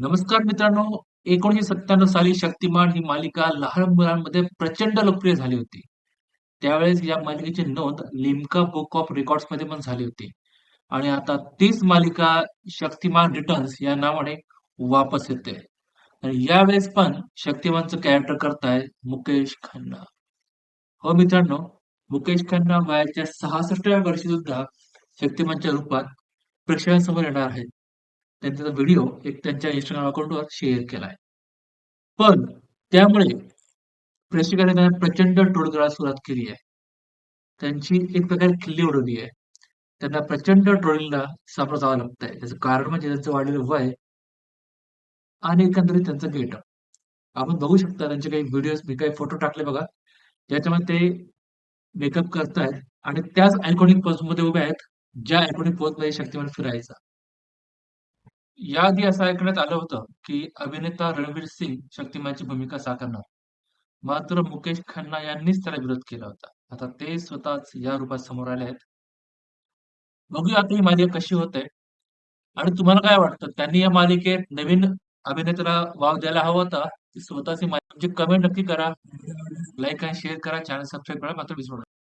नमस्कार मित्रांनो, 1997 साली शक्तिमान ही मालिका लहान मुलांमध्ये प्रचंड लोकप्रिय झाली होती. त्यावेळेस या मालिकेची नोंद लिमका बुक ऑफ रेकॉर्ड्समध्ये पण झाली होती. आणि आता तीच मालिका शक्तिमान रिटर्न्स या नावाने वापस येते. आणि यावेळेस पण शक्तिमानचं कॅरेक्टर करताय मुकेश खन्ना. हो मित्रांनो, मुकेश खन्ना वयाच्या 66व्या वर्षी सुद्धा शक्तिमानच्या रूपात प्रेक्षकांसमोर येणार आहेत. त्यांनी त्याचा व्हिडिओ एक त्यांच्या इंस्टाग्राम अकाउंटवर शेअर केलाय. पण त्यामुळे प्रेक्षकांनी त्यांना प्रचंड ट्रोल करायला सुरुवात केली आहे. त्यांची एक प्रकारे खिल्ली उडवली आहे. त्यांना प्रचंड ट्रोलिंगला सामोरं जावं लागतंय. त्याचं कारण म्हणजे त्यांचं वाढलेलं वय आणि एकंदरीत त्यांचं गेटअप. आपण बघू शकता त्यांचे काही व्हिडिओज मी काही फोटो टाकले बघा. ज्याच्यामध्ये ते मेकअप करतायत आणि त्याच आयकॉनिक पोजमध्ये उभे आहेत, ज्या आयकॉनिक पोजमध्ये शक्तिमान फिरायचा. याआधी असं ऐकण्यात आलं होतं, की अभिनेता रणवीर सिंग शक्तिमानची भूमिका साकारणार. मात्र मुकेश खन्ना यांनीच त्याला विरोध केला होता. आता ते स्वतःच या रूपात समोर आले आहेत. बघूया आता ही मालिका कशी होते आणि तुम्हाला काय वाटतं त्यांनी या मालिकेत नवीन अभिनेत्याला वाव द्यायला हवा होता, की स्वतःची मालिका म्हणजे कमेंट नक्की करा. लाईक आणि शेअर करा. चॅनल सबस्क्राईब करा. मात्र विसरू नका.